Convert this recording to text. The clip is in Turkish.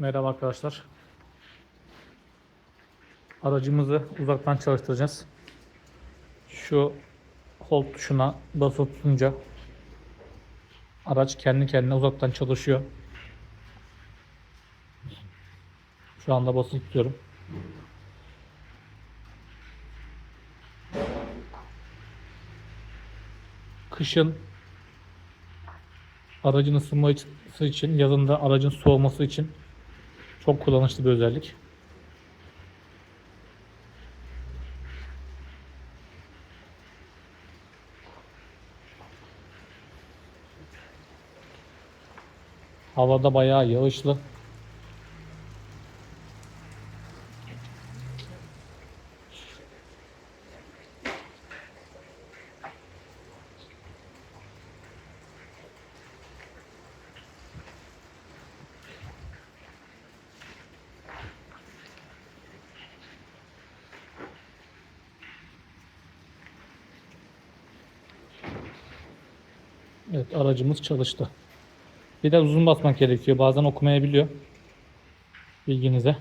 Merhaba arkadaşlar. Aracımızı uzaktan çalıştıracağız. Şu hold tuşuna basılı tutunca araç kendi kendine uzaktan çalışıyor. Şu anda basılı tutuyorum. Kışın aracın ısınması için, yazın da aracın soğuması için çok kullanışlı bir özellik. Havada bayağı yağışlı. Evet aracımız çalıştı. Bir de uzun basmak gerekiyor. Bazen okumayabiliyor. Bilginize.